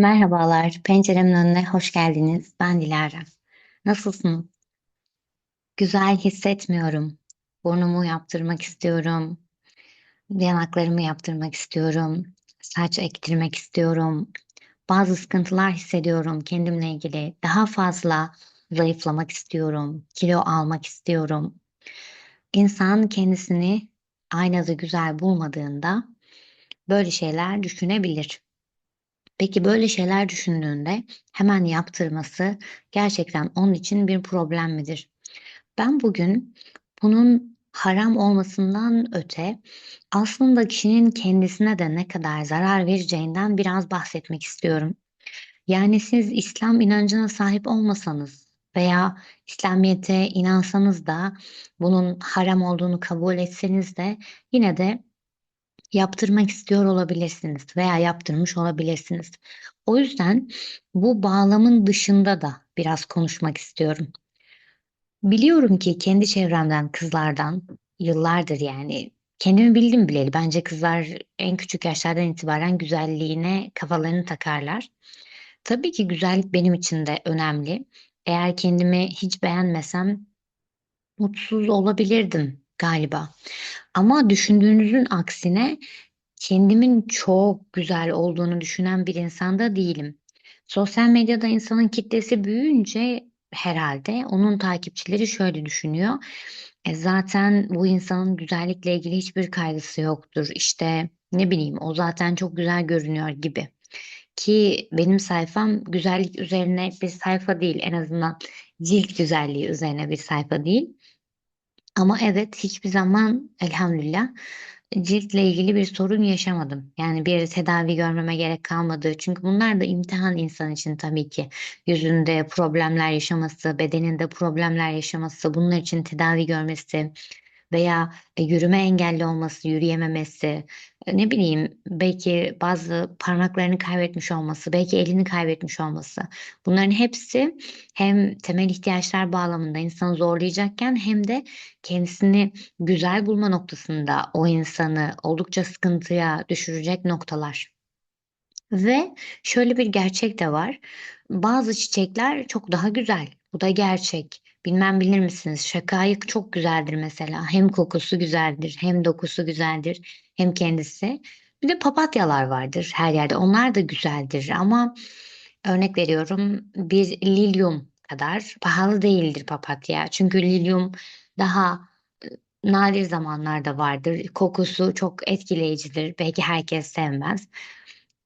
Merhabalar, penceremin önüne hoş geldiniz. Ben Dilara. Nasılsınız? Güzel hissetmiyorum. Burnumu yaptırmak istiyorum. Yanaklarımı yaptırmak istiyorum. Saç ektirmek istiyorum. Bazı sıkıntılar hissediyorum kendimle ilgili. Daha fazla zayıflamak istiyorum. Kilo almak istiyorum. İnsan kendisini aynada güzel bulmadığında böyle şeyler düşünebilir. Peki böyle şeyler düşündüğünde hemen yaptırması gerçekten onun için bir problem midir? Ben bugün bunun haram olmasından öte aslında kişinin kendisine de ne kadar zarar vereceğinden biraz bahsetmek istiyorum. Yani siz İslam inancına sahip olmasanız veya İslamiyet'e inansanız da bunun haram olduğunu kabul etseniz de yine de yaptırmak istiyor olabilirsiniz veya yaptırmış olabilirsiniz. O yüzden bu bağlamın dışında da biraz konuşmak istiyorum. Biliyorum ki kendi çevremden kızlardan yıllardır yani kendimi bildim bileli bence kızlar en küçük yaşlardan itibaren güzelliğine kafalarını takarlar. Tabii ki güzellik benim için de önemli. Eğer kendimi hiç beğenmesem mutsuz olabilirdim galiba. Ama düşündüğünüzün aksine kendimin çok güzel olduğunu düşünen bir insan da değilim. Sosyal medyada insanın kitlesi büyüyünce herhalde onun takipçileri şöyle düşünüyor. E zaten bu insanın güzellikle ilgili hiçbir kaygısı yoktur. İşte ne bileyim o zaten çok güzel görünüyor gibi. Ki benim sayfam güzellik üzerine bir sayfa değil en azından cilt güzelliği üzerine bir sayfa değil. Ama evet hiçbir zaman elhamdülillah ciltle ilgili bir sorun yaşamadım. Yani bir tedavi görmeme gerek kalmadı. Çünkü bunlar da imtihan insan için tabii ki. Yüzünde problemler yaşaması, bedeninde problemler yaşaması, bunlar için tedavi görmesi veya e, yürüme engelli olması, yürüyememesi, ne bileyim belki bazı parmaklarını kaybetmiş olması, belki elini kaybetmiş olması. Bunların hepsi hem temel ihtiyaçlar bağlamında insanı zorlayacakken hem de kendisini güzel bulma noktasında o insanı oldukça sıkıntıya düşürecek noktalar. Ve şöyle bir gerçek de var. Bazı çiçekler çok daha güzel. Bu da gerçek. Bilmem bilir misiniz? Şakayık çok güzeldir mesela. Hem kokusu güzeldir, hem dokusu güzeldir, hem kendisi. Bir de papatyalar vardır her yerde. Onlar da güzeldir ama örnek veriyorum bir lilyum kadar pahalı değildir papatya. Çünkü lilyum daha e, nadir zamanlarda vardır. Kokusu çok etkileyicidir. Belki herkes sevmez.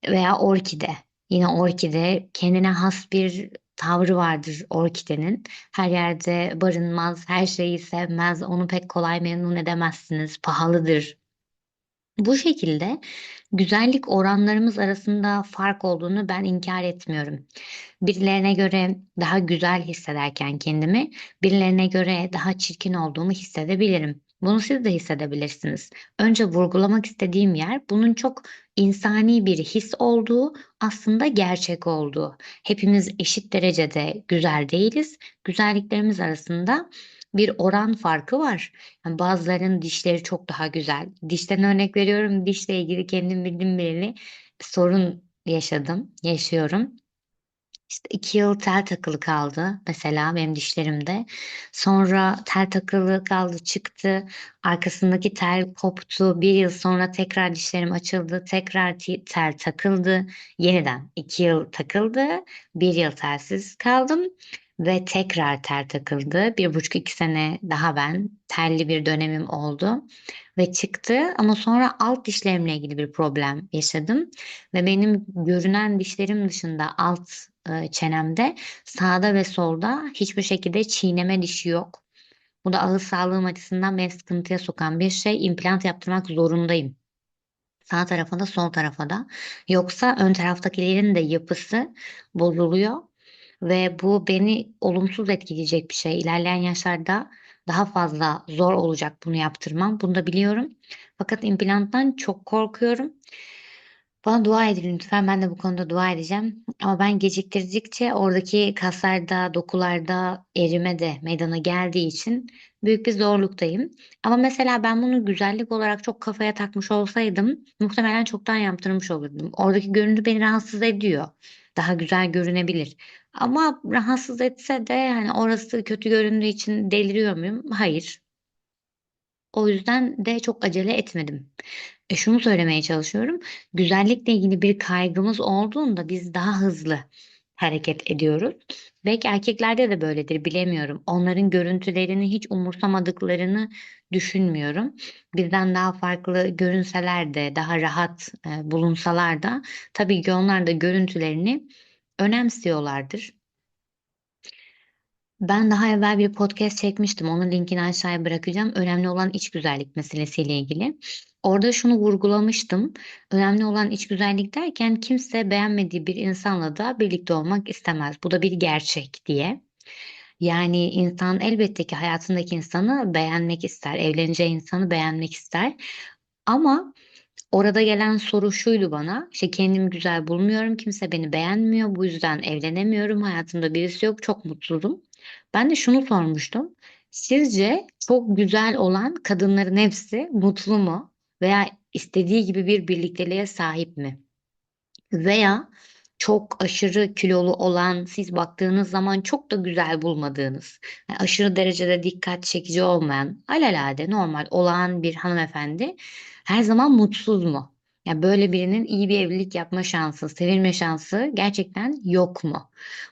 Veya orkide. Yine orkide kendine has bir tavrı vardır orkidenin. Her yerde barınmaz, her şeyi sevmez, onu pek kolay memnun edemezsiniz, pahalıdır. Bu şekilde güzellik oranlarımız arasında fark olduğunu ben inkar etmiyorum. Birilerine göre daha güzel hissederken kendimi, birilerine göre daha çirkin olduğumu hissedebilirim. Bunu siz de hissedebilirsiniz. Önce vurgulamak istediğim yer bunun çok insani bir his olduğu, aslında gerçek olduğu. Hepimiz eşit derecede güzel değiliz. Güzelliklerimiz arasında bir oran farkı var. Yani bazılarının dişleri çok daha güzel. Dişten örnek veriyorum. Dişle ilgili kendim bildim bileli sorun yaşadım, yaşıyorum. İşte iki yıl tel takılı kaldı mesela benim dişlerimde. Sonra tel takılı kaldı çıktı. Arkasındaki tel koptu. Bir yıl sonra tekrar dişlerim açıldı. Tekrar tel takıldı. Yeniden iki yıl takıldı. Bir yıl telsiz kaldım. Ve tekrar tel takıldı. Bir buçuk iki sene daha ben telli bir dönemim oldu. Ve çıktı ama sonra alt dişlerimle ilgili bir problem yaşadım. Ve benim görünen dişlerim dışında alt e, çenemde sağda ve solda hiçbir şekilde çiğneme dişi yok. Bu da ağız sağlığım açısından beni sıkıntıya sokan bir şey. İmplant yaptırmak zorundayım. Sağ tarafa da sol tarafa da. Yoksa ön taraftakilerin de yapısı bozuluyor. Ve bu beni olumsuz etkileyecek bir şey. İlerleyen yaşlarda daha fazla zor olacak bunu yaptırmam. Bunu da biliyorum. Fakat implanttan çok korkuyorum. Bana dua edin lütfen. Ben de bu konuda dua edeceğim. Ama ben geciktirdikçe oradaki kaslarda, dokularda erime de meydana geldiği için büyük bir zorluktayım. Ama mesela ben bunu güzellik olarak çok kafaya takmış olsaydım muhtemelen çoktan yaptırmış olurdum. Oradaki görüntü beni rahatsız ediyor. Daha güzel görünebilir. Ama rahatsız etse de hani orası kötü göründüğü için deliriyor muyum? Hayır. O yüzden de çok acele etmedim. E, şunu söylemeye çalışıyorum. Güzellikle ilgili bir kaygımız olduğunda biz daha hızlı hareket ediyoruz. Belki erkeklerde de böyledir bilemiyorum. Onların görüntülerini hiç umursamadıklarını düşünmüyorum. Bizden daha farklı görünseler de daha rahat e, bulunsalar da tabii ki onlar da görüntülerini önemsiyorlardır. Ben daha evvel bir podcast çekmiştim. Onun linkini aşağıya bırakacağım. Önemli olan iç güzellik meselesiyle ilgili. Orada şunu vurgulamıştım. Önemli olan iç güzellik derken kimse beğenmediği bir insanla da birlikte olmak istemez. Bu da bir gerçek diye. Yani insan elbette ki hayatındaki insanı beğenmek ister. Evleneceği insanı beğenmek ister. Ama orada gelen soru şuydu bana. İşte kendimi güzel bulmuyorum. Kimse beni beğenmiyor. Bu yüzden evlenemiyorum. Hayatımda birisi yok. Çok mutsuzum. Ben de şunu sormuştum. Sizce çok güzel olan kadınların hepsi mutlu mu? Veya istediği gibi bir birlikteliğe sahip mi? Veya çok aşırı kilolu olan, siz baktığınız zaman çok da güzel bulmadığınız, yani aşırı derecede dikkat çekici olmayan, alelade normal olan bir hanımefendi her zaman mutsuz mu? Ya böyle birinin iyi bir evlilik yapma şansı, sevilme şansı gerçekten yok mu?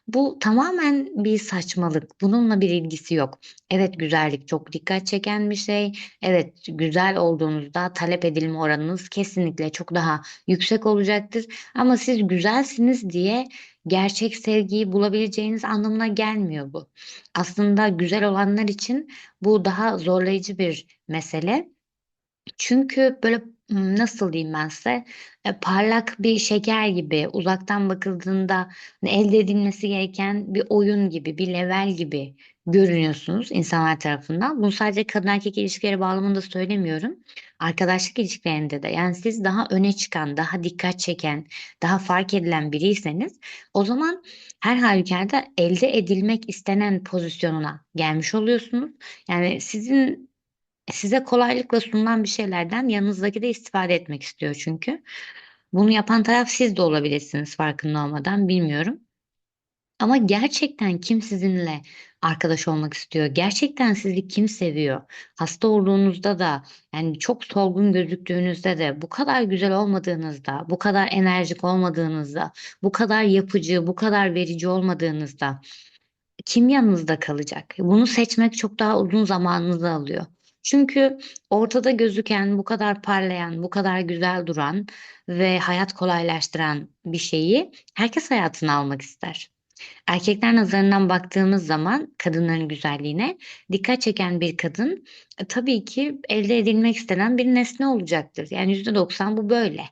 Bu tamamen bir saçmalık. Bununla bir ilgisi yok. Evet güzellik çok dikkat çeken bir şey. Evet güzel olduğunuzda talep edilme oranınız kesinlikle çok daha yüksek olacaktır. Ama siz güzelsiniz diye gerçek sevgiyi bulabileceğiniz anlamına gelmiyor bu. Aslında güzel olanlar için bu daha zorlayıcı bir mesele. Çünkü böyle nasıl diyeyim ben size e, parlak bir şeker gibi uzaktan bakıldığında hani elde edilmesi gereken bir oyun gibi bir level gibi görünüyorsunuz insanlar tarafından. Bunu sadece kadın erkek ilişkileri bağlamında söylemiyorum. Arkadaşlık ilişkilerinde de yani siz daha öne çıkan, daha dikkat çeken, daha fark edilen biriyseniz o zaman her halükarda elde edilmek istenen pozisyonuna gelmiş oluyorsunuz. Yani sizin size kolaylıkla sunulan bir şeylerden yanınızdaki de istifade etmek istiyor çünkü. Bunu yapan taraf siz de olabilirsiniz farkında olmadan bilmiyorum. Ama gerçekten kim sizinle arkadaş olmak istiyor? Gerçekten sizi kim seviyor? Hasta olduğunuzda da yani çok solgun gözüktüğünüzde de bu kadar güzel olmadığınızda, bu kadar enerjik olmadığınızda, bu kadar yapıcı, bu kadar verici olmadığınızda kim yanınızda kalacak? Bunu seçmek çok daha uzun zamanınızı alıyor. Çünkü ortada gözüken, bu kadar parlayan, bu kadar güzel duran ve hayat kolaylaştıran bir şeyi herkes hayatına almak ister. Erkekler nazarından baktığımız zaman kadınların güzelliğine dikkat çeken bir kadın e, tabii ki elde edilmek istenen bir nesne olacaktır. Yani %90 bu böyle.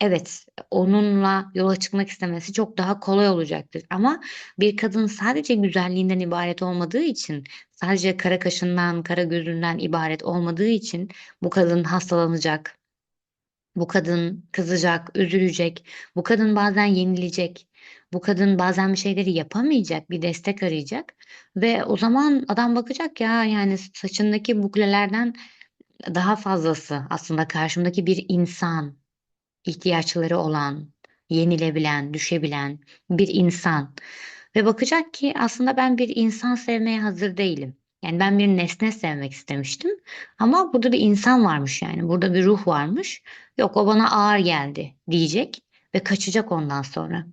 Evet, onunla yola çıkmak istemesi çok daha kolay olacaktır. Ama bir kadın sadece güzelliğinden ibaret olmadığı için, sadece kara kaşından, kara gözünden ibaret olmadığı için bu kadın hastalanacak, bu kadın kızacak, üzülecek, bu kadın bazen yenilecek, bu kadın bazen bir şeyleri yapamayacak, bir destek arayacak ve o zaman adam bakacak ya yani saçındaki buklelerden daha fazlası aslında karşımdaki bir insan ihtiyaçları olan, yenilebilen, düşebilen bir insan ve bakacak ki aslında ben bir insan sevmeye hazır değilim. Yani ben bir nesne sevmek istemiştim ama burada bir insan varmış yani burada bir ruh varmış. Yok o bana ağır geldi diyecek ve kaçacak ondan sonra.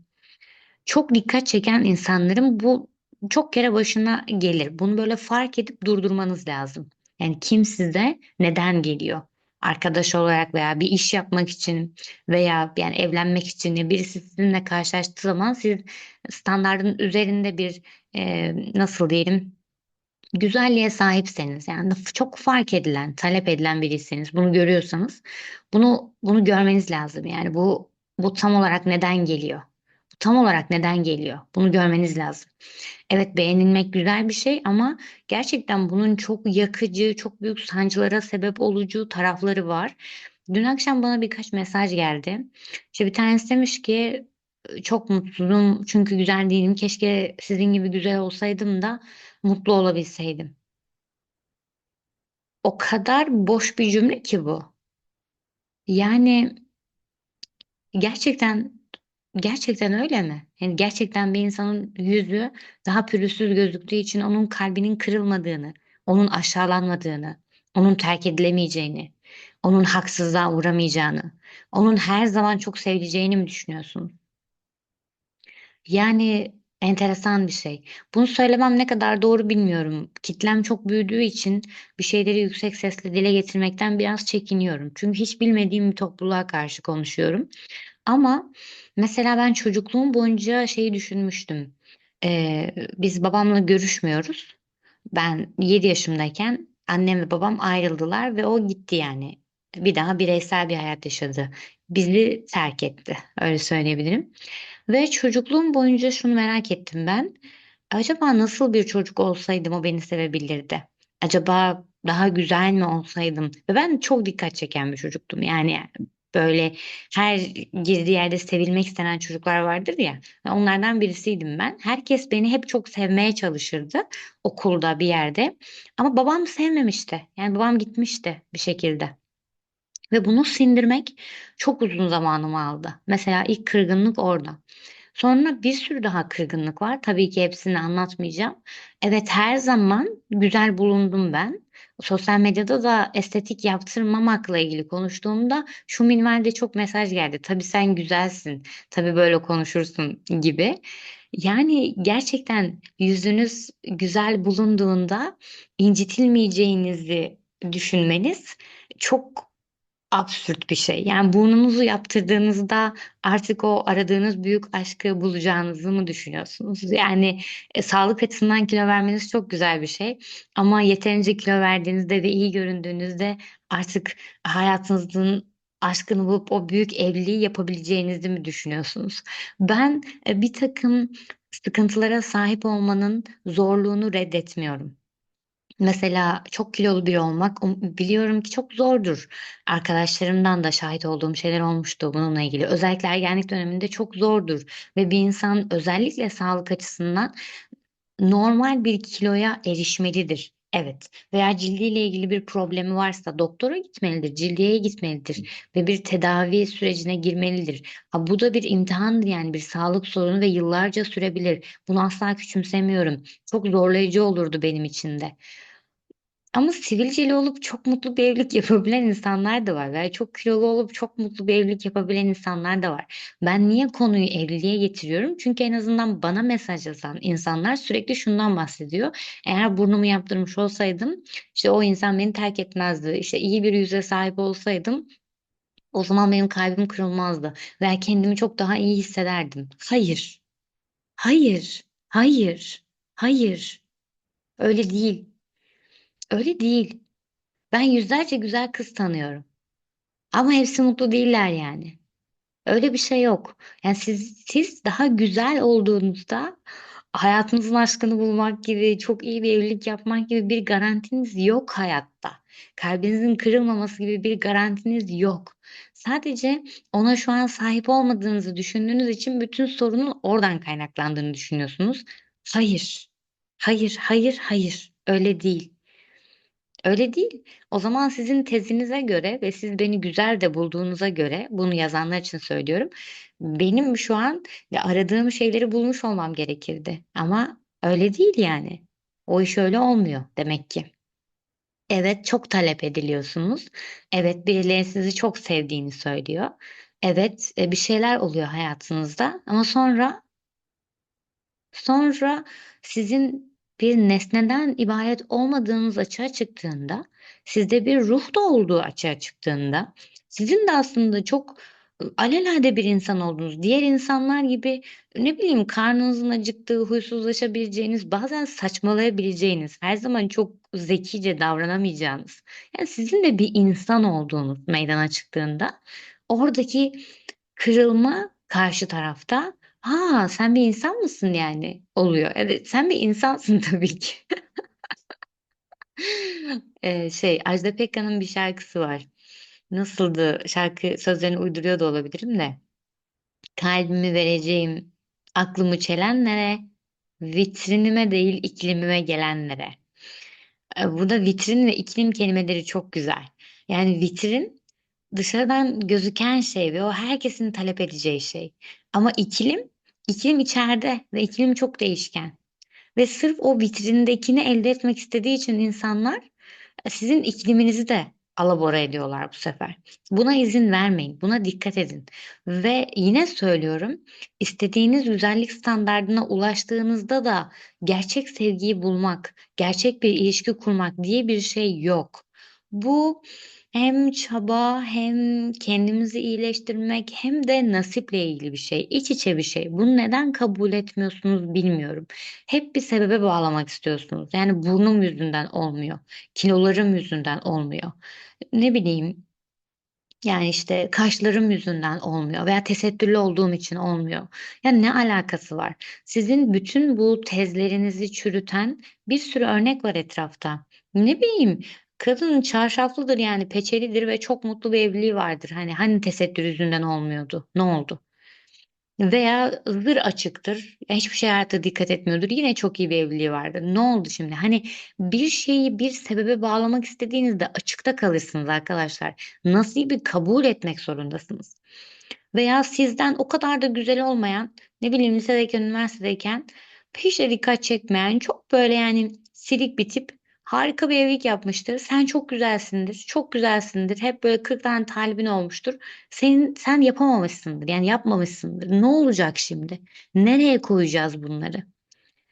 Çok dikkat çeken insanların bu çok kere başına gelir. Bunu böyle fark edip durdurmanız lazım. Yani kim size neden geliyor? Arkadaş olarak veya bir iş yapmak için veya yani evlenmek için ya birisi sizinle karşılaştığı zaman siz standardın üzerinde bir e, nasıl diyelim güzelliğe sahipseniz yani çok fark edilen, talep edilen biriyseniz bunu görüyorsanız bunu bunu görmeniz lazım. Yani bu bu tam olarak neden geliyor? Tam olarak neden geliyor? Bunu görmeniz lazım. Evet beğenilmek güzel bir şey ama gerçekten bunun çok yakıcı, çok büyük sancılara sebep olucu tarafları var. Dün akşam bana birkaç mesaj geldi. İşte bir tanesi demiş ki çok mutsuzum çünkü güzel değilim. Keşke sizin gibi güzel olsaydım da mutlu olabilseydim. O kadar boş bir cümle ki bu. Yani gerçekten Gerçekten öyle mi? Yani gerçekten bir insanın yüzü daha pürüzsüz gözüktüğü için onun kalbinin kırılmadığını, onun aşağılanmadığını, onun terk edilemeyeceğini, onun haksızlığa uğramayacağını, onun her zaman çok sevileceğini mi düşünüyorsun? Yani enteresan bir şey. Bunu söylemem ne kadar doğru bilmiyorum. Kitlem çok büyüdüğü için bir şeyleri yüksek sesle dile getirmekten biraz çekiniyorum. Çünkü hiç bilmediğim bir topluluğa karşı konuşuyorum. Ama mesela ben çocukluğum boyunca şeyi düşünmüştüm. Ee, biz babamla görüşmüyoruz. Ben 7 yaşımdayken annem ve babam ayrıldılar ve o gitti yani. Bir daha bireysel bir hayat yaşadı. Bizi terk etti. Öyle söyleyebilirim. Ve çocukluğum boyunca şunu merak ettim ben. Acaba nasıl bir çocuk olsaydım o beni sevebilirdi? Acaba daha güzel mi olsaydım? Ve ben çok dikkat çeken bir çocuktum. Yani böyle her girdiği yerde sevilmek istenen çocuklar vardır ya. Onlardan birisiydim ben. Herkes beni hep çok sevmeye çalışırdı okulda bir yerde. Ama babam sevmemişti. Yani babam gitmişti bir şekilde. Ve bunu sindirmek çok uzun zamanımı aldı. Mesela ilk kırgınlık orada. Sonra bir sürü daha kırgınlık var. Tabii ki hepsini anlatmayacağım. Evet her zaman güzel bulundum ben. Sosyal medyada da estetik yaptırmamakla ilgili konuştuğumda şu minvalde çok mesaj geldi. Tabii sen güzelsin. Tabii böyle konuşursun gibi. Yani gerçekten yüzünüz güzel bulunduğunda incitilmeyeceğinizi düşünmeniz çok Absürt bir şey. Yani burnunuzu yaptırdığınızda artık o aradığınız büyük aşkı bulacağınızı mı düşünüyorsunuz? Yani e, sağlık açısından kilo vermeniz çok güzel bir şey. Ama yeterince kilo verdiğinizde ve iyi göründüğünüzde artık hayatınızın aşkını bulup o büyük evliliği yapabileceğinizi mi düşünüyorsunuz? Ben e, bir takım sıkıntılara sahip olmanın zorluğunu reddetmiyorum. Mesela çok kilolu biri olmak um biliyorum ki çok zordur. Arkadaşlarımdan da şahit olduğum şeyler olmuştu bununla ilgili. Özellikle ergenlik döneminde çok zordur ve bir insan özellikle sağlık açısından normal bir kiloya erişmelidir. Evet veya cildiyle ilgili bir problemi varsa doktora gitmelidir, cildiyeye gitmelidir ve bir tedavi sürecine girmelidir. Ha, bu da bir imtihandır yani bir sağlık sorunu ve yıllarca sürebilir. Bunu asla küçümsemiyorum. Çok zorlayıcı olurdu benim için de. Ama sivilceli olup çok mutlu bir evlilik yapabilen insanlar da var veya çok kilolu olup çok mutlu bir evlilik yapabilen insanlar da var. Ben niye konuyu evliliğe getiriyorum? Çünkü en azından bana mesaj yazan insanlar sürekli şundan bahsediyor. Eğer burnumu yaptırmış olsaydım işte o insan beni terk etmezdi. İşte iyi bir yüze sahip olsaydım o zaman benim kalbim kırılmazdı veya kendimi çok daha iyi hissederdim. Hayır. Hayır. Hayır. Hayır. Öyle değil. Öyle değil. Ben yüzlerce güzel kız tanıyorum. Ama hepsi mutlu değiller yani. Öyle bir şey yok. Yani siz siz daha güzel olduğunuzda hayatınızın aşkını bulmak gibi, çok iyi bir evlilik yapmak gibi bir garantiniz yok hayatta. Kalbinizin kırılmaması gibi bir garantiniz yok. Sadece ona şu an sahip olmadığınızı düşündüğünüz için bütün sorunun oradan kaynaklandığını düşünüyorsunuz. Hayır. Hayır, hayır, hayır. Öyle değil. Öyle değil. O zaman sizin tezinize göre ve siz beni güzel de bulduğunuza göre bunu yazanlar için söylüyorum. Benim şu an aradığım şeyleri bulmuş olmam gerekirdi. Ama öyle değil yani. O iş öyle olmuyor demek ki. Evet çok talep ediliyorsunuz. Evet birileri sizi çok sevdiğini söylüyor. Evet e, bir şeyler oluyor hayatınızda ama sonra Sonra sizin bir nesneden ibaret olmadığınız açığa çıktığında, sizde bir ruh da olduğu açığa çıktığında, sizin de aslında çok ıı, alelade bir insan olduğunuz, diğer insanlar gibi ne bileyim karnınızın acıktığı, huysuzlaşabileceğiniz, bazen saçmalayabileceğiniz, her zaman çok zekice davranamayacağınız, yani sizin de bir insan olduğunuz meydana çıktığında oradaki kırılma karşı tarafta Ha, sen bir insan mısın yani? Oluyor. Evet, sen bir insansın tabii ki. Eee, şey, Ajda Pekkan'ın bir şarkısı var. Nasıldı? Şarkı sözlerini uyduruyor da olabilirim de. Kalbimi vereceğim aklımı çelenlere, vitrinime değil iklimime gelenlere. Eee, burada vitrin ve iklim kelimeleri çok güzel. Yani vitrin dışarıdan gözüken şey ve o herkesin talep edeceği şey. Ama iklim, iklim içeride ve iklim çok değişken. Ve sırf o vitrindekini elde etmek istediği için insanlar e, sizin ikliminizi de alabora ediyorlar bu sefer. Buna izin vermeyin. Buna dikkat edin. Ve yine söylüyorum, istediğiniz güzellik standardına ulaştığınızda da gerçek sevgiyi bulmak, gerçek bir ilişki kurmak diye bir şey yok. Bu hem çaba hem kendimizi iyileştirmek hem de nasiple ilgili bir şey. İç içe bir şey. Bunu neden kabul etmiyorsunuz bilmiyorum. Hep bir sebebe bağlamak istiyorsunuz. Yani burnum yüzünden olmuyor. Kilolarım yüzünden olmuyor. Ne bileyim yani işte kaşlarım yüzünden olmuyor veya tesettürlü olduğum için olmuyor. Yani ne alakası var? Sizin bütün bu tezlerinizi çürüten bir sürü örnek var etrafta. Ne bileyim kadın çarşaflıdır yani peçelidir ve çok mutlu bir evliliği vardır. Hani hani tesettür yüzünden olmuyordu? Ne oldu? Veya zır açıktır. Hiçbir şeye hayatta dikkat etmiyordur. Yine çok iyi bir evliliği vardır. Ne oldu şimdi? Hani bir şeyi bir sebebe bağlamak istediğinizde açıkta kalırsınız arkadaşlar. Nasibi kabul etmek zorundasınız. Veya sizden o kadar da güzel olmayan, ne bileyim lisedeyken, üniversitedeyken hiç de dikkat çekmeyen, çok böyle yani silik bir tip harika bir evlilik yapmıştır. Sen çok güzelsindir, çok güzelsindir. Hep böyle 40 tane talibin olmuştur. Senin, sen yapamamışsındır, yani yapmamışsındır. Ne olacak şimdi? Nereye koyacağız bunları?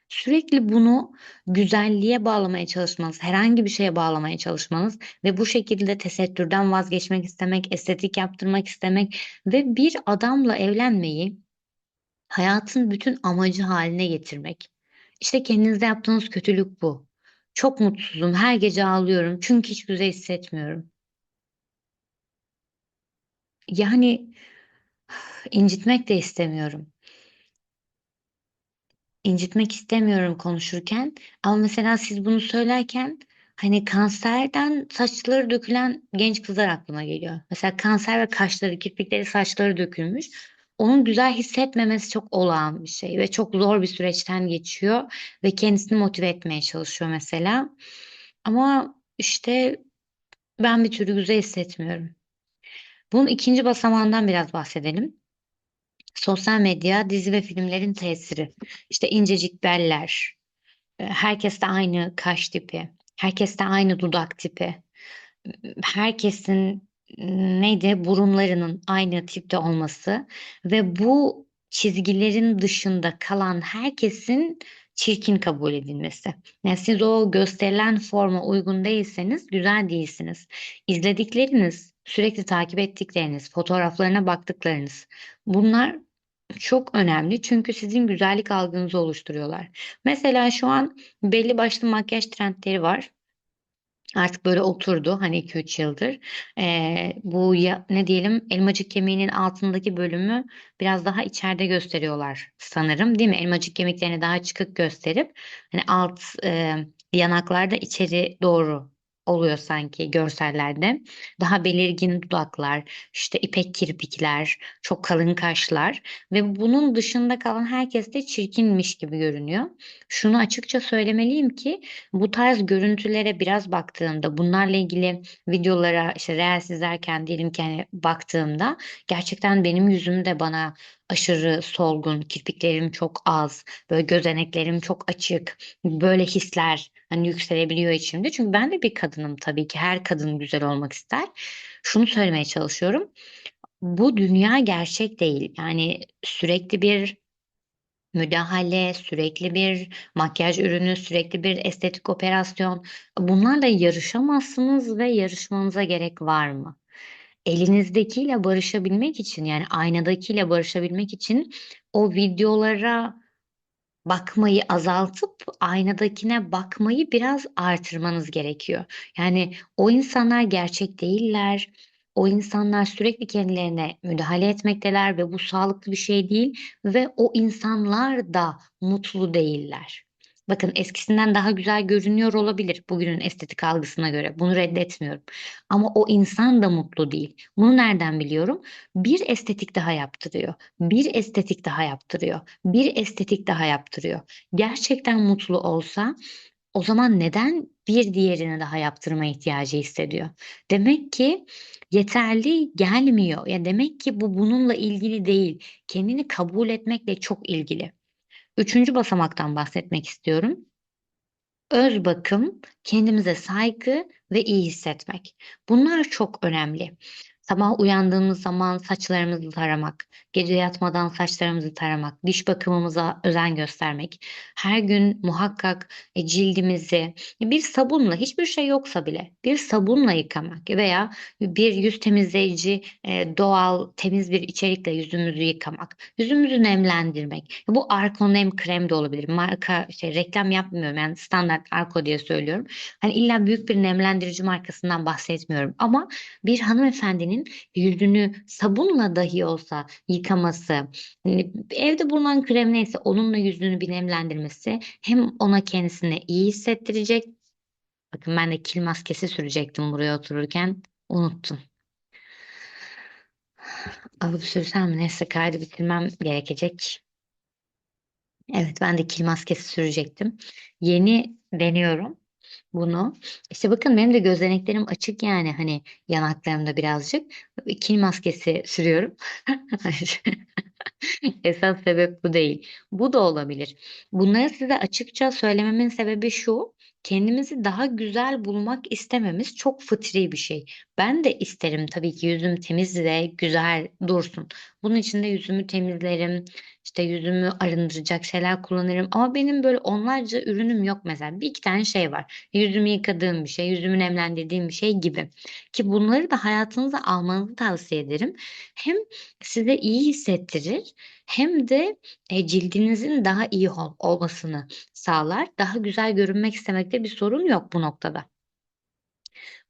Sürekli bunu güzelliğe bağlamaya çalışmanız, herhangi bir şeye bağlamaya çalışmanız ve bu şekilde tesettürden vazgeçmek istemek, estetik yaptırmak istemek ve bir adamla evlenmeyi hayatın bütün amacı haline getirmek. İşte kendinizde yaptığınız kötülük bu. Çok mutsuzum, her gece ağlıyorum çünkü hiç güzel hissetmiyorum. Yani incitmek de istemiyorum. incitmek istemiyorum konuşurken ama mesela siz bunu söylerken hani kanserden saçları dökülen genç kızlar aklıma geliyor. Mesela kanser ve kaşları, kirpikleri, saçları dökülmüş. Onun güzel hissetmemesi çok olağan bir şey ve çok zor bir süreçten geçiyor ve kendisini motive etmeye çalışıyor mesela. Ama işte ben bir türlü güzel hissetmiyorum. Bunun ikinci basamağından biraz bahsedelim. Sosyal medya, dizi ve filmlerin tesiri. İşte incecik beller, e, herkeste aynı kaş tipi, herkeste aynı dudak tipi, herkesin neydi burunlarının aynı tipte olması ve bu çizgilerin dışında kalan herkesin çirkin kabul edilmesi. Yani siz o gösterilen forma uygun değilseniz güzel değilsiniz. İzledikleriniz, sürekli takip ettikleriniz, fotoğraflarına baktıklarınız bunlar çok önemli çünkü sizin güzellik algınızı oluşturuyorlar. Mesela şu an belli başlı makyaj trendleri var. Artık böyle oturdu hani 2-3 yıldır. Ee, bu ya, ne diyelim elmacık kemiğinin altındaki bölümü biraz daha içeride gösteriyorlar sanırım değil mi? Elmacık kemiklerini daha çıkık gösterip hani alt e, yanaklarda içeri doğru oluyor sanki görsellerde. Daha belirgin dudaklar, işte ipek kirpikler, çok kalın kaşlar ve bunun dışında kalan herkes de çirkinmiş gibi görünüyor. Şunu açıkça söylemeliyim ki bu tarz görüntülere biraz baktığımda, bunlarla ilgili videolara işte reels izlerken diyelim ki hani baktığımda gerçekten benim yüzüm de bana aşırı solgun, kirpiklerim çok az, böyle gözeneklerim çok açık, böyle hisler hani yükselebiliyor içimde. Çünkü ben de bir kadınım tabii ki. Her kadın güzel olmak ister. Şunu söylemeye çalışıyorum. Bu dünya gerçek değil. Yani sürekli bir müdahale, sürekli bir makyaj ürünü, sürekli bir estetik operasyon. Bunlarla yarışamazsınız ve yarışmanıza gerek var mı? Elinizdekiyle barışabilmek için yani aynadakiyle barışabilmek için o videolara bakmayı azaltıp aynadakine bakmayı biraz artırmanız gerekiyor. Yani o insanlar gerçek değiller. O insanlar sürekli kendilerine müdahale etmekteler ve bu sağlıklı bir şey değil ve o insanlar da mutlu değiller. Bakın eskisinden daha güzel görünüyor olabilir bugünün estetik algısına göre. Bunu reddetmiyorum. Ama o insan da mutlu değil. Bunu nereden biliyorum? Bir estetik daha yaptırıyor. Bir estetik daha yaptırıyor. Bir estetik daha yaptırıyor. Gerçekten mutlu olsa O zaman neden bir diğerini daha yaptırma ihtiyacı hissediyor? Demek ki yeterli gelmiyor. Ya, demek ki bu bununla ilgili değil, kendini kabul etmekle çok ilgili. Üçüncü basamaktan bahsetmek istiyorum. Öz bakım, kendimize saygı ve iyi hissetmek. Bunlar çok önemli. Sabah uyandığımız zaman saçlarımızı taramak, gece yatmadan saçlarımızı taramak, diş bakımımıza özen göstermek, her gün muhakkak e, cildimizi bir sabunla, hiçbir şey yoksa bile bir sabunla yıkamak veya bir yüz temizleyici e, doğal temiz bir içerikle yüzümüzü yıkamak, yüzümüzü nemlendirmek. Bu Arko Nem krem de olabilir. Marka şey reklam yapmıyorum yani standart Arko diye söylüyorum. Hani illa büyük bir nemlendirici markasından bahsetmiyorum ama bir hanımefendinin yüzünü sabunla dahi olsa yıkaması, hani evde bulunan krem neyse onunla yüzünü bir nemlendirmesi hem ona kendisine iyi hissettirecek. Bakın ben de kil maskesi sürecektim buraya otururken. Unuttum. Alıp sürsem? Neyse kaydı bitirmem gerekecek. Evet ben de kil maskesi sürecektim. Yeni deniyorum bunu. İşte bakın benim de gözeneklerim açık yani hani yanaklarımda birazcık. Kil maskesi sürüyorum. Esas sebep bu değil. Bu da olabilir. Bunları size açıkça söylememin sebebi şu. Kendimizi daha güzel bulmak istememiz çok fıtri bir şey. Ben de isterim tabii ki yüzüm temiz ve güzel dursun. Bunun için de yüzümü temizlerim, işte yüzümü arındıracak şeyler kullanırım. Ama benim böyle onlarca ürünüm yok mesela. Bir iki tane şey var. Yüzümü yıkadığım bir şey, yüzümü nemlendirdiğim bir şey gibi. Ki bunları da hayatınıza almanızı tavsiye ederim. Hem size iyi hissettirir hem de e, cildinizin daha iyi ol olmasını sağlar. Daha güzel görünmek istemekte bir sorun yok bu noktada.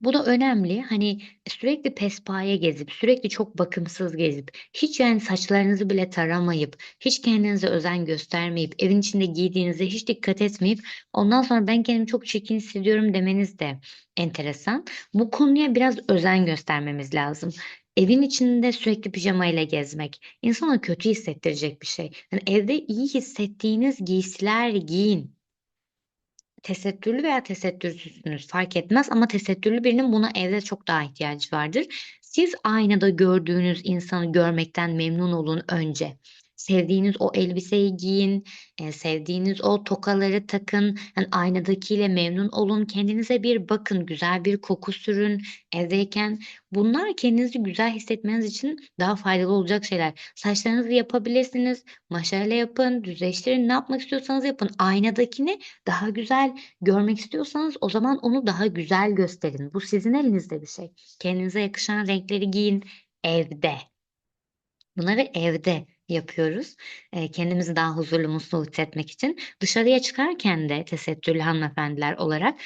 Bu da önemli. Hani sürekli pespaye gezip, sürekli çok bakımsız gezip, hiç yani saçlarınızı bile taramayıp, hiç kendinize özen göstermeyip, evin içinde giydiğinize hiç dikkat etmeyip, ondan sonra ben kendimi çok çirkin hissediyorum demeniz de enteresan. Bu konuya biraz özen göstermemiz lazım. Evin içinde sürekli pijamayla gezmek insana kötü hissettirecek bir şey. Yani evde iyi hissettiğiniz giysiler giyin. Tesettürlü veya tesettürsüzsünüz fark etmez ama tesettürlü birinin buna evde çok daha ihtiyacı vardır. Siz aynada gördüğünüz insanı görmekten memnun olun önce. Sevdiğiniz o elbiseyi giyin, eee, sevdiğiniz o tokaları takın, hani, aynadakiyle memnun olun, kendinize bir bakın, güzel bir koku sürün evdeyken. Bunlar kendinizi güzel hissetmeniz için daha faydalı olacak şeyler. Saçlarınızı yapabilirsiniz, maşayla yapın, düzleştirin, ne yapmak istiyorsanız yapın. Aynadakini daha güzel görmek istiyorsanız o zaman onu daha güzel gösterin. Bu sizin elinizde bir şey. Kendinize yakışan renkleri giyin evde. Bunları evde yapıyoruz. Eee, kendimizi daha huzurlu, mutlu hissetmek için. Dışarıya çıkarken de tesettürlü hanımefendiler olarak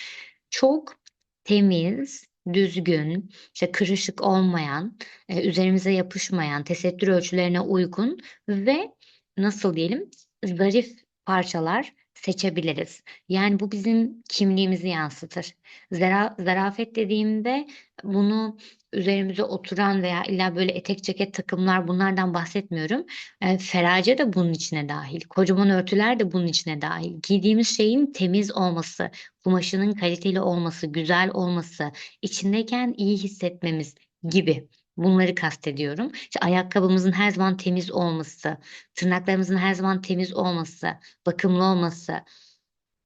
çok temiz, düzgün, işte kırışık olmayan, eee, üzerimize yapışmayan, tesettür ölçülerine uygun ve nasıl diyelim, zarif parçalar seçebiliriz. Yani bu bizim kimliğimizi yansıtır. Zara zarafet dediğimde bunu üzerimize oturan veya illa böyle etek ceket takımlar bunlardan bahsetmiyorum. Eee, ferace de bunun içine dahil. Kocaman örtüler de bunun içine dahil. Giydiğimiz şeyin temiz olması, kumaşının kaliteli olması, güzel olması, içindeyken iyi hissetmemiz gibi. Bunları kastediyorum. İşte ayakkabımızın her zaman temiz olması, tırnaklarımızın her zaman temiz olması, bakımlı olması.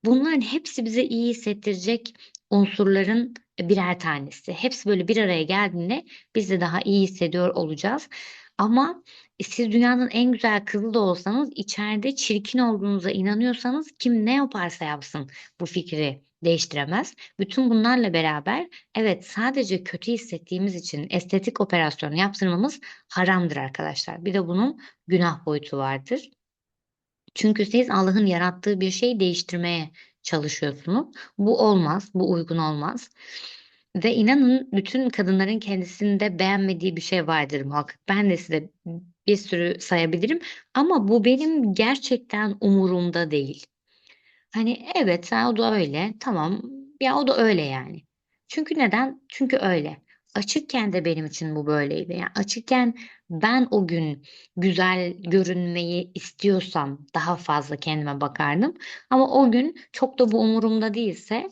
Bunların hepsi bize iyi hissettirecek unsurların birer tanesi. Hepsi böyle bir araya geldiğinde biz de daha iyi hissediyor olacağız. Ama siz dünyanın en güzel kızı da olsanız içeride çirkin olduğunuza inanıyorsanız kim ne yaparsa yapsın bu fikri değiştiremez. Bütün bunlarla beraber evet sadece kötü hissettiğimiz için estetik operasyon yaptırmamız haramdır arkadaşlar. Bir de bunun günah boyutu vardır. Çünkü siz Allah'ın yarattığı bir şeyi değiştirmeye çalışıyorsunuz. Bu olmaz, bu uygun olmaz. Ve inanın bütün kadınların kendisinde beğenmediği bir şey vardır muhakkak. Ben de size bir sürü sayabilirim ama bu benim gerçekten umurumda değil. Hani evet, sen o da öyle. Tamam. Ya o da öyle yani. Çünkü neden? Çünkü öyle. açıkken de benim için bu böyleydi. Yani açıkken ben o gün güzel görünmeyi istiyorsam daha fazla kendime bakardım. Ama o gün çok da bu umurumda değilse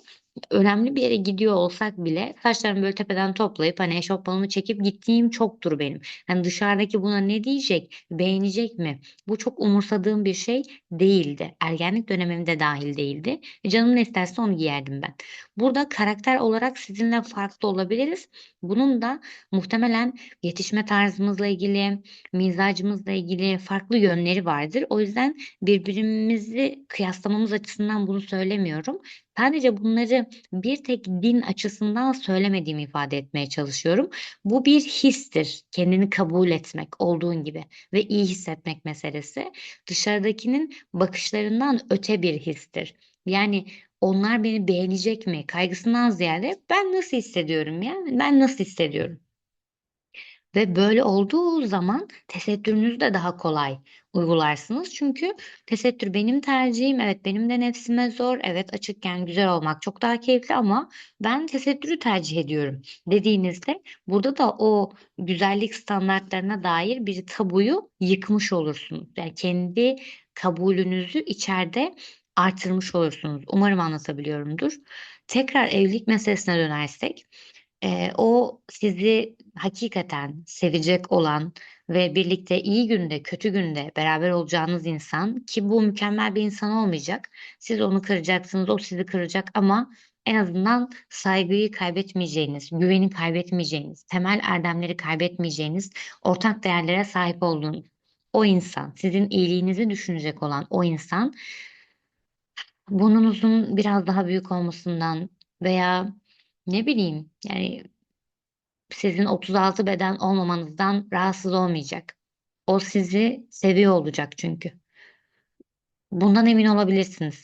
önemli bir yere gidiyor olsak bile saçlarımı böyle tepeden toplayıp hani eşofmanımı çekip gittiğim çoktur benim. Hani dışarıdaki buna ne diyecek, beğenecek mi? Bu çok umursadığım bir şey değildi. Ergenlik dönemimde dahil değildi. E, canım ne isterse onu giyerdim ben. Burada karakter olarak sizinle farklı olabiliriz. Bunun da muhtemelen yetişme tarzımızla ilgili, mizacımızla ilgili farklı yönleri vardır. O yüzden birbirimizi kıyaslamamız açısından bunu söylemiyorum. Sadece bunları bir tek din açısından söylemediğimi ifade etmeye çalışıyorum. Bu bir histir. Kendini kabul etmek olduğun gibi ve iyi hissetmek meselesi. Dışarıdakinin bakışlarından öte bir histir. Yani onlar beni beğenecek mi kaygısından ziyade ben nasıl hissediyorum ya? Ben nasıl hissediyorum? Ve böyle olduğu zaman tesettürünüzü de daha kolay uygularsınız. Çünkü tesettür benim tercihim. Evet benim de nefsime zor. Evet açıkken güzel olmak çok daha keyifli ama ben tesettürü tercih ediyorum dediğinizde burada da o güzellik standartlarına dair bir tabuyu yıkmış olursunuz. Yani kendi kabulünüzü içeride artırmış olursunuz. Umarım anlatabiliyorumdur. Tekrar evlilik meselesine dönersek Eee, o sizi hakikaten sevecek olan ve birlikte iyi günde, kötü günde beraber olacağınız insan ki bu mükemmel bir insan olmayacak. Siz onu kıracaksınız, o sizi kıracak ama en azından saygıyı kaybetmeyeceğiniz, güveni kaybetmeyeceğiniz, temel erdemleri kaybetmeyeceğiniz ortak değerlere sahip olduğunuz o insan, sizin iyiliğinizi düşünecek olan o insan burnunuzun biraz daha büyük olmasından veya ne bileyim yani sizin 36 beden olmamanızdan rahatsız olmayacak. O sizi seviyor olacak çünkü. Bundan emin olabilirsiniz.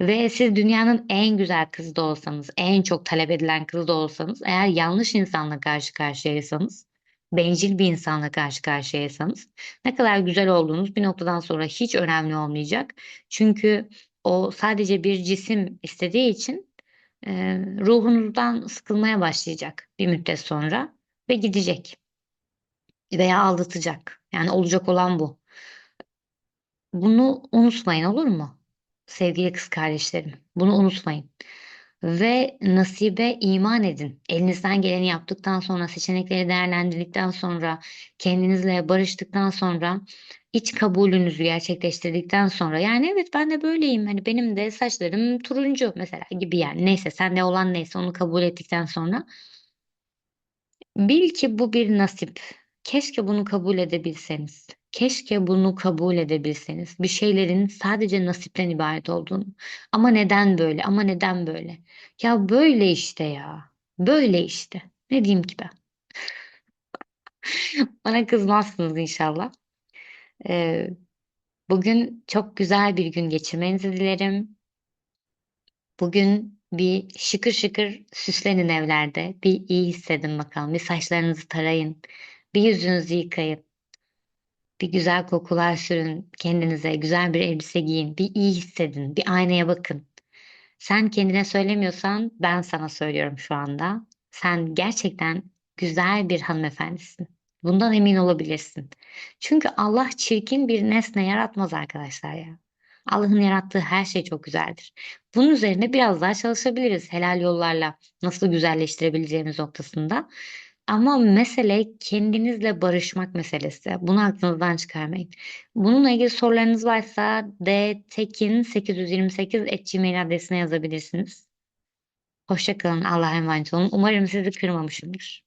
Ve siz dünyanın en güzel kızı da olsanız, en çok talep edilen kızı da olsanız, eğer yanlış insanla karşı karşıyaysanız, bencil bir insanla karşı karşıyaysanız, ne kadar güzel olduğunuz bir noktadan sonra hiç önemli olmayacak. Çünkü o sadece bir cisim istediği için e, ruhunuzdan sıkılmaya başlayacak bir müddet sonra ve gidecek veya aldatacak. Yani olacak olan bu. Bunu unutmayın olur mu? Sevgili kız kardeşlerim, bunu unutmayın. Ve nasibe iman edin. Elinizden geleni yaptıktan sonra, seçenekleri değerlendirdikten sonra, kendinizle barıştıktan sonra, iç kabulünüzü gerçekleştirdikten sonra, yani evet ben de böyleyim, hani benim de saçlarım turuncu mesela gibi yani neyse sende olan neyse onu kabul ettikten sonra bil ki bu bir nasip. Keşke bunu kabul edebilseniz. Keşke bunu kabul edebilseniz. Bir şeylerin sadece nasipten ibaret olduğunu. Ama neden böyle? Ama neden böyle? Ya böyle işte ya. Böyle işte. Ne diyeyim ki ben? Bana kızmazsınız inşallah. Ee, bugün çok güzel bir gün geçirmenizi dilerim. Bugün bir şıkır şıkır süslenin evlerde. Bir iyi hissedin bakalım. Bir saçlarınızı tarayın. Bir yüzünüzü yıkayın. Bir güzel kokular sürün kendinize. Güzel bir elbise giyin. Bir iyi hissedin. Bir aynaya bakın. Sen kendine söylemiyorsan ben sana söylüyorum şu anda. Sen gerçekten güzel bir hanımefendisin. Bundan emin olabilirsin. Çünkü Allah çirkin bir nesne yaratmaz arkadaşlar ya. Allah'ın yarattığı her şey çok güzeldir. Bunun üzerine biraz daha çalışabiliriz helal yollarla nasıl güzelleştirebileceğimiz noktasında. Ama mesele kendinizle barışmak meselesi. Bunu aklınızdan çıkarmayın. Bununla ilgili sorularınız varsa dtekin828@gmail adresine yazabilirsiniz. Hoşça kalın. Allah'a emanet olun. Umarım sizi kırmamışımdır.